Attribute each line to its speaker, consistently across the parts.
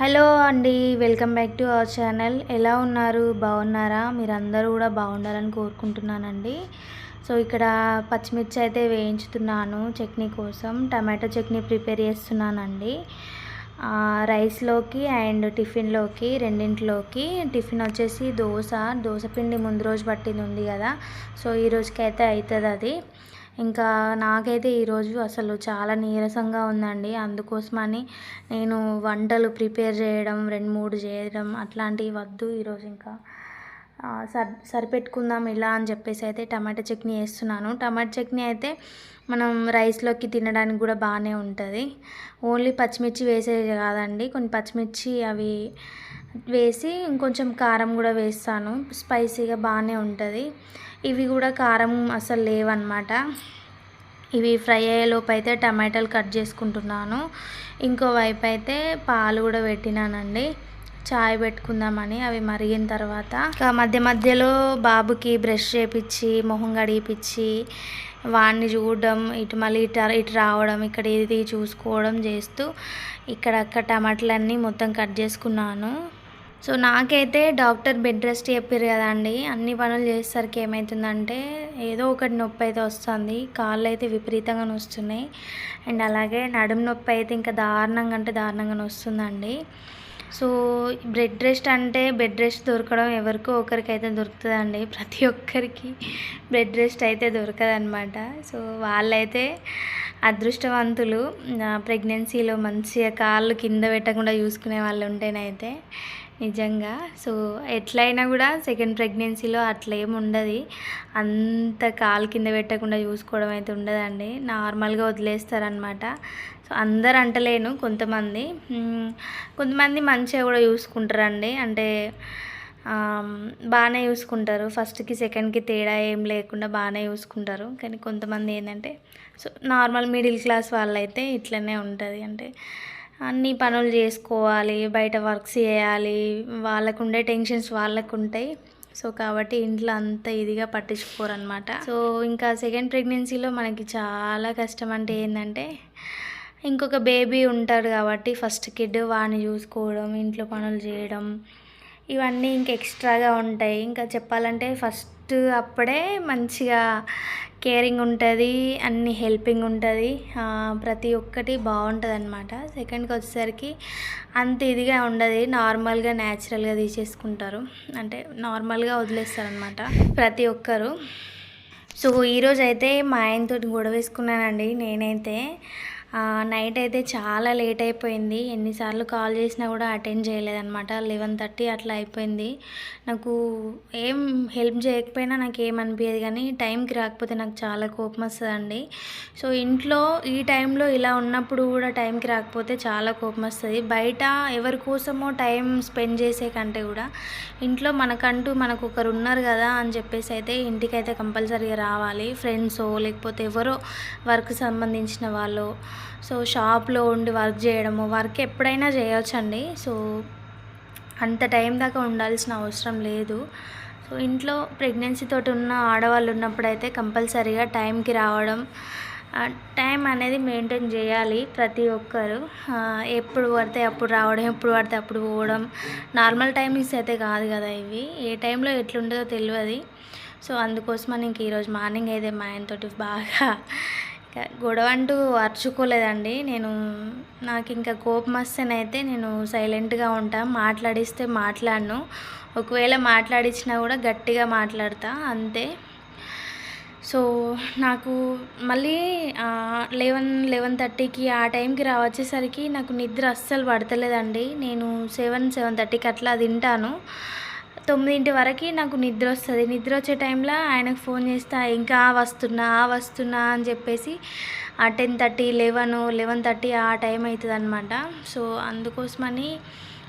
Speaker 1: Hello అండి welcome back to our channel. ఎలా ఉన్నారు? బాగున్నారా? మీరందరూ కూడా బాగుండాలని కోరుకుంటున్నానండి. సో ఇక్కడ పచ్చిమిర్చి అయితే వేయించుతున్నాను చట్నీ కోసం. టమాటో చట్నీ ప్రిపేర్ చేస్తున్నానండి. రైస్లోకి అండ్ టిఫిన్లోకి రెండింటిలోకి టిఫిన్ వచ్చేసి దోశ. దోశ పిండి ముందు రోజు పట్టింది ఉంది కదా. సో ఈ రోజుకి అయితే అవుతుంది అది ఇంకా నాకైతే ఈరోజు అసలు చాలా నీరసంగా ఉందండి. అందుకోసమని నేను వంటలు ప్రిపేర్ చేయడం రెండు మూడు చేయడం అట్లాంటివి వద్దు ఈరోజు ఇంకా. సర్ సరిపెట్టుకుందాం ఇలా అని చెప్పేసి అయితే టమాటా చట్నీ వేస్తున్నాను టమాటా చట్నీ అయితే మనం రైస్లోకి తినడానికి కూడా బాగానే ఉంటుంది. ఓన్లీ పచ్చిమిర్చి వేసేది కాదండి. కొన్ని పచ్చిమిర్చి అవి వేసి ఇంకొంచెం కారం కూడా వేస్తాను. స్పైసీగా బాగానే ఉంటుంది. ఇవి కూడా కారం అసలు లేవన్నమాట. ఇవి ఫ్రై అయ్యేలోపు అయితే టమాటాలు కట్ చేసుకుంటున్నాను. ఇంకో వైపు అయితే పాలు కూడా పెట్టినానండి. చాయ్ పెట్టుకుందామని అవి మరిగిన తర్వాత. ఇంకా మధ్య మధ్యలో బాబుకి బ్రష్ చేపించి మొహం కడిగిపించి వాడిని చూడడం ఇటు మళ్ళీ ఇటు ఇటు రావడం ఇక్కడ ఇది చూసుకోవడం చేస్తూ ఇక్కడక్కడ టమాటాలన్నీ మొత్తం కట్ చేసుకున్నాను. సో నాకైతే డాక్టర్ బెడ్ రెస్ట్ చెప్పారు కదండి అన్ని పనులు చేసేసరికి ఏమవుతుందంటే ఏదో ఒకటి నొప్పి అయితే వస్తుంది. కాళ్ళు అయితే విపరీతంగా వస్తున్నాయి అండ్ అలాగే నడుము నొప్పి అయితే ఇంకా దారుణంగా అంటే దారుణంగా వస్తుందండి సో బెడ్ రెస్ట్ అంటే బెడ్ రెస్ట్ దొరకడం ఎవరికో ఒకరికైతే దొరుకుతుందండి. ప్రతి ఒక్కరికి బెడ్ రెస్ట్ అయితే దొరకదనమాట సో వాళ్ళైతే అదృష్టవంతులు. ప్రెగ్నెన్సీలో మంచిగా కాళ్ళు కింద పెట్టకుండా చూసుకునే వాళ్ళు ఉంటేనైతే నిజంగా. సో ఎట్లయినా కూడా సెకండ్ ప్రెగ్నెన్సీలో అట్లా ఏమి ఉండదు. అంత కాలు కింద పెట్టకుండా చూసుకోవడం అయితే ఉండదండి. నార్మల్గా వదిలేస్తారనమాట సో అందరు అంటలేను కొంతమంది. కొంతమంది మంచిగా కూడా చూసుకుంటారండి. అంటే బాగానే చూసుకుంటారు. ఫస్ట్కి సెకండ్కి తేడా ఏం లేకుండా బాగానే చూసుకుంటారు. కానీ కొంతమంది ఏంటంటే సో నార్మల్ మిడిల్ క్లాస్ వాళ్ళైతే ఇట్లనే ఉంటుంది. అంటే అన్ని పనులు చేసుకోవాలి బయట వర్క్స్ చేయాలి వాళ్ళకు ఉండే టెన్షన్స్ వాళ్ళకు ఉంటాయి సో కాబట్టి ఇంట్లో అంత ఇదిగా పట్టించుకోరు అనమాట సో ఇంకా సెకండ్ ప్రెగ్నెన్సీలో మనకి చాలా కష్టం అంటే ఏంటంటే ఇంకొక బేబీ ఉంటాడు కాబట్టి ఫస్ట్ కిడ్ వాడిని చూసుకోవడం ఇంట్లో పనులు చేయడం ఇవన్నీ ఇంక ఎక్స్ట్రాగా ఉంటాయి. ఇంకా చెప్పాలంటే ఫస్ట్ అప్పుడే మంచిగా కేరింగ్ ఉంటుంది అన్ని హెల్పింగ్ ఉంటుంది. ప్రతి ఒక్కటి బాగుంటుంది అనమాట సెకండ్కి వచ్చేసరికి అంత ఇదిగా ఉండదు నార్మల్గా న్యాచురల్గా తీసేసుకుంటారు. అంటే నార్మల్గా వదిలేస్తారనమాట ప్రతి ఒక్కరు. సో ఈరోజు అయితే మా ఆయనతో గొడవ వేసుకున్నానండి నేనైతే. నైట్ అయితే చాలా లేట్ అయిపోయింది. ఎన్నిసార్లు కాల్ చేసినా కూడా అటెండ్ చేయలేదన్నమాట. లెవెన్ థర్టీ అట్లా అయిపోయింది. నాకు ఏం హెల్ప్ చేయకపోయినా నాకు ఏమనిపించదు కానీ టైంకి రాకపోతే నాకు చాలా కోపం వస్తుందండి. సో ఇంట్లో ఈ టైంలో ఇలా ఉన్నప్పుడు కూడా టైంకి రాకపోతే చాలా కోపం వస్తుంది. బయట ఎవరి కోసమో టైం స్పెండ్ చేసే కంటే కూడా ఇంట్లో మనకంటూ మనకు ఒకరు ఉన్నారు కదా అని చెప్పేసి అయితే ఇంటికైతే కంపల్సరీగా రావాలి. ఫ్రెండ్సో లేకపోతే ఎవరో వర్క్ సంబంధించిన వాళ్ళు సో షాప్లో ఉండి వర్క్ చేయడము వర్క్ ఎప్పుడైనా చేయొచ్చండి. సో అంత టైం దాకా ఉండాల్సిన అవసరం లేదు. సో ఇంట్లో ప్రెగ్నెన్సీతో ఉన్న ఆడవాళ్ళు ఉన్నప్పుడైతే కంపల్సరీగా టైంకి రావడం టైం అనేది మెయింటైన్ చేయాలి ప్రతి ఒక్కరు. ఎప్పుడు పడితే అప్పుడు రావడం ఎప్పుడు పడితే అప్పుడు పోవడం. నార్మల్ టైమింగ్స్ అయితే కాదు కదా ఇవి. ఏ టైంలో ఎట్లుంటుందో తెలియదు సో అందుకోసమని ఇంక ఈరోజు మార్నింగ్ అయితే మా ఆయనతోటి బాగా గొడవ అంటూ అరుచుకోలేదండి. నేను నాకు ఇంకా కోపం వస్తేనైతే నేను సైలెంట్గా ఉంటా మాట్లాడిస్తే మాట్లాడను. ఒకవేళ మాట్లాడించినా కూడా గట్టిగా మాట్లాడతా అంతే. సో నాకు మళ్ళీ లెవెన్ లెవెన్ థర్టీకి ఆ టైంకి రా వచ్చేసరికి నాకు నిద్ర అస్సలు పడతలేదండి. నేను సెవెన్ సెవెన్ థర్టీకి అట్లా తింటాను. తొమ్మిదింటి వరకు నాకు నిద్ర వస్తుంది. నిద్ర వచ్చే టైంలో ఆయనకు ఫోన్ చేస్తా ఇంకా వస్తున్నా వస్తున్నా అని చెప్పేసి ఆ ten thirty eleven eleven thirty ఆ టైం అవుతుంది అనమాట సో అందుకోసమని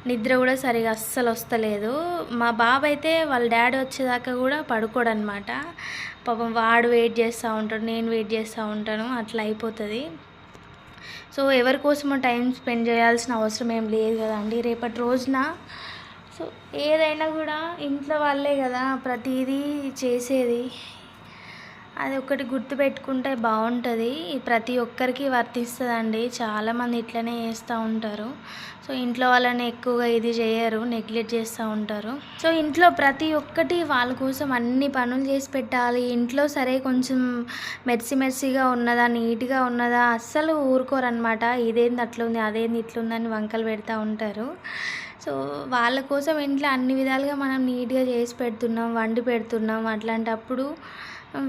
Speaker 1: నిద్ర కూడా సరిగా అస్సలు వస్తలేదు. మా బాబు అయితే వాళ్ళ డాడీ వచ్చేదాకా కూడా పడుకోడనమాట పాపం వాడు వెయిట్ చేస్తూ ఉంటాడు నేను వెయిట్ చేస్తూ ఉంటాను అట్లా అయిపోతుంది. సో ఎవరి కోసమో టైం స్పెండ్ చేయాల్సిన అవసరం ఏం లేదు కదండి. రేపటి రోజున సో ఏదైనా కూడా ఇంట్లో వాళ్ళే కదా ప్రతిదీ చేసేది. అది ఒకటి గుర్తుపెట్టుకుంటే బాగుంటుంది ప్రతి ఒక్కరికి వర్తిస్తుందండి. చాలామంది ఇట్లనే చేస్తూ ఉంటారు. సో ఇంట్లో వాళ్ళని ఎక్కువగా ఇది చేయరు నెగ్లెక్ట్ చేస్తూ ఉంటారు. సో ఇంట్లో ప్రతి ఒక్కటి వాళ్ళ కోసం అన్ని పనులు చేసి పెట్టాలి. ఇంట్లో సరే కొంచెం మెర్సి మెర్సిగా ఉన్నదా నీట్గా ఉన్నదా అస్సలు ఊరుకోరనమాట ఇదేంది అట్లా ఉంది అదేంది ఇట్లుందని వంకలు పెడతా ఉంటారు. సో వాళ్ళ కోసం ఇంట్లో అన్ని విధాలుగా మనం నీట్గా చేసి పెడుతున్నాం వండి పెడుతున్నాం. అట్లాంటప్పుడు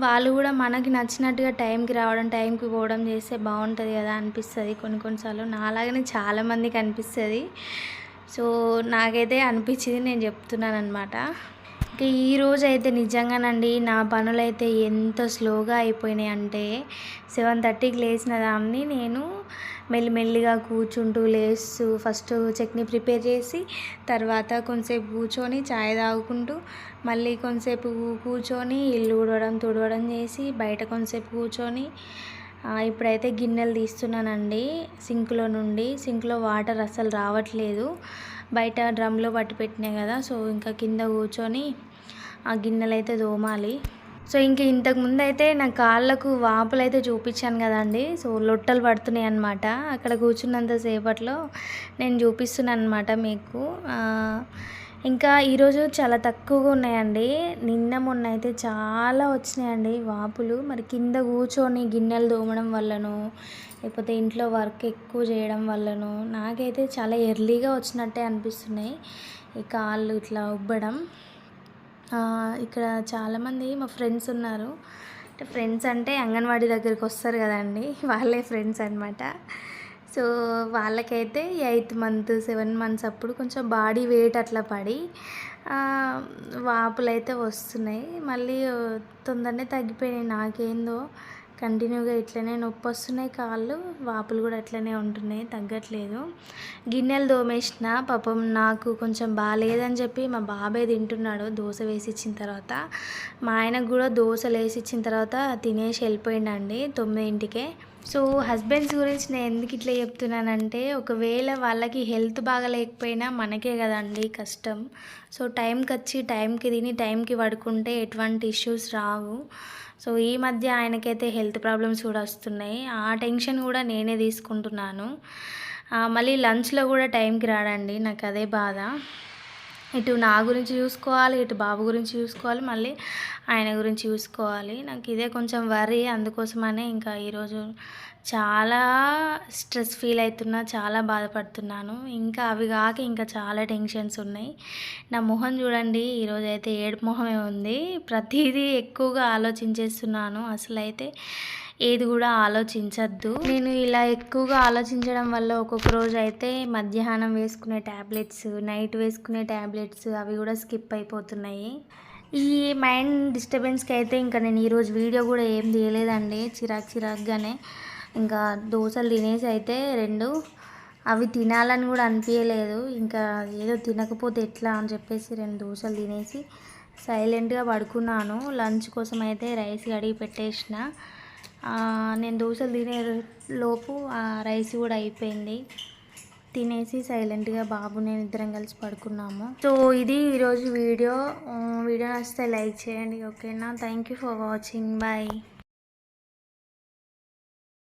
Speaker 1: వాళ్ళు కూడా మనకి నచ్చినట్టుగా టైంకి రావడం టైంకి పోవడం చేస్తే బాగుంటుంది కదా అనిపిస్తుంది కొన్ని కొన్నిసార్లు. నాలాగనే చాలామందికి అనిపిస్తుంది. సో నాకైతే అనిపించింది నేను చెప్తున్నాను అనమాట ఇంకా ఈరోజు అయితే నిజంగానండి నా పనులైతే ఎంత స్లోగా అయిపోయినాయి అంటే సెవెన్ థర్టీకి లేచిన దాన్ని నేను మెల్లిమెల్లిగా కూర్చుంటూ లేస్తూ ఫస్ట్ చట్నీ ప్రిపేర్ చేసి తర్వాత కొంతసేపు కూర్చొని చాయ్ తాగుకుంటూ మళ్ళీ కొంతసేపు కూర్చొని ఇల్లు ఊడవడం తుడవడం చేసి బయట కొంతసేపు కూర్చొని ఇప్పుడైతే గిన్నెలు తీస్తున్నానండి సింక్లో నుండి. సింక్లో వాటర్ అస్సలు రావట్లేదు. బయట డ్రమ్లో పట్టి పెట్టినాయి కదా సో ఇంకా కింద కూర్చొని ఆ గిన్నెలు అయితే తోమాలి సో ఇంక ఇంతకుముందు అయితే నా కాళ్ళకు వాపులు అయితే చూపించాను కదండి. సో లొట్టలు పడుతున్నాయి అనమాట అక్కడ కూర్చున్నంత సేపట్లో నేను చూపిస్తున్నాను అనమాట మీకు ఇంకా ఈరోజు చాలా తక్కువగా ఉన్నాయండి. నిన్న మొన్న అయితే చాలా వచ్చినాయండి వాపులు. మరి కింద కూర్చొని గిన్నెలు తోమడం వల్లనో లేకపోతే ఇంట్లో వర్క్ ఎక్కువ చేయడం వల్లనో నాకైతే చాలా ఎర్లీగా వచ్చినట్టే అనిపిస్తున్నాయి. ఈ కాళ్ళు ఇట్లా ఉబ్బడం. ఇక్కడ చాలామంది మా ఫ్రెండ్స్ ఉన్నారు. అంటే ఫ్రెండ్స్ అంటే అంగన్వాడీ దగ్గరికి వస్తారు కదండి. వాళ్ళే ఫ్రెండ్స్ అనమాట సో వాళ్ళకైతే ఎయిత్ మంత్ సెవెన్ మంత్స్ అప్పుడు కొంచెం బాడీ వెయిట్ అట్లా పడి వాపులు అయితే వస్తున్నాయి. మళ్ళీ తొందరనే తగ్గిపోయినాయి. నాకేందో కంటిన్యూగా ఇట్లనే నొప్పి వస్తున్నాయి కాళ్ళు వాపులు కూడా అట్లనే ఉంటున్నాయి తగ్గట్లేదు. గిన్నెలు దోమేసిన పాపం నాకు కొంచెం బాగాలేదని చెప్పి మా బాబాయ్ తింటున్నాడు దోశ వేసి ఇచ్చిన తర్వాత. మా ఆయనకు కూడా దోశలు వేసి ఇచ్చిన తర్వాత తినేసి వెళ్ళిపోయిండండి తొమ్మిదింటికే. సో హస్బెండ్స్ గురించి నేను ఎందుకు ఇట్లా చెప్తున్నానంటే ఒకవేళ వాళ్ళకి హెల్త్ బాగాలేకపోయినా మనకే కదండి కష్టం. సో టైంకి వచ్చి టైంకి తిని టైంకి పడుకుంటే ఎటువంటి ఇష్యూస్ రావు. సో ఈ మధ్య ఆయనకైతే హెల్త్ ప్రాబ్లమ్స్ కూడా వస్తున్నాయి. ఆ టెన్షన్ కూడా నేనే తీసుకుంటున్నాను. మళ్ళీ లంచ్లో కూడా టైంకి రాడండి నాకు అదే బాధ. ఇటు నా గురించి చూసుకోవాలి ఇటు బాబు గురించి చూసుకోవాలి మళ్ళీ ఆయన గురించి చూసుకోవాలి. నాకు ఇదే కొంచెం వరి అందుకోసమనే ఇంకా ఈరోజు చాలా స్ట్రెస్ ఫీల్ అవుతున్నా చాలా బాధపడుతున్నాను. ఇంకా అవి కాక ఇంకా చాలా టెన్షన్స్ ఉన్నాయి. నా మొహం చూడండి ఈరోజు అయితే ఏడు మొహమే ఉంది. ప్రతిదీ ఎక్కువగా ఆలోచించేస్తున్నాను. అసలు అయితే ఏది కూడా ఆలోచించద్దు. నేను ఇలా ఎక్కువగా ఆలోచించడం వల్ల ఒక్కొక్క రోజు అయితే మధ్యాహ్నం వేసుకునే ట్యాబ్లెట్స్ నైట్ వేసుకునే ట్యాబ్లెట్స్ అవి కూడా స్కిప్ అయిపోతున్నాయి. ఈ మైండ్ డిస్టర్బెన్స్కి అయితే ఇంకా నేను ఈరోజు వీడియో కూడా ఏం తీయలేదండి. చిరాక్ చిరాక్గానే ఇంకా దోశలు తినేసి అయితే రెండు అవి తినాలని కూడా అనిపించలేదు ఇంకా ఏదో తినకపోతే ఎట్లా అని చెప్పేసి రెండు దోశలు తినేసి సైలెంట్గా పడుకున్నాను. లంచ్ కోసం అయితే రైస్ కడిగి పెట్టేసిన. నేను దోశలు తినే లోపు ఆ రైస్ కూడా అయిపోయింది. తినేసి సైలెంట్గా బాబు నేను ఇద్దరం కలిసి పడుకున్నాము. సో ఇది ఈరోజు వీడియో. వీడియో నచ్చితే లైక్ చేయండి ఓకేనా? Thank you for watching. Bye.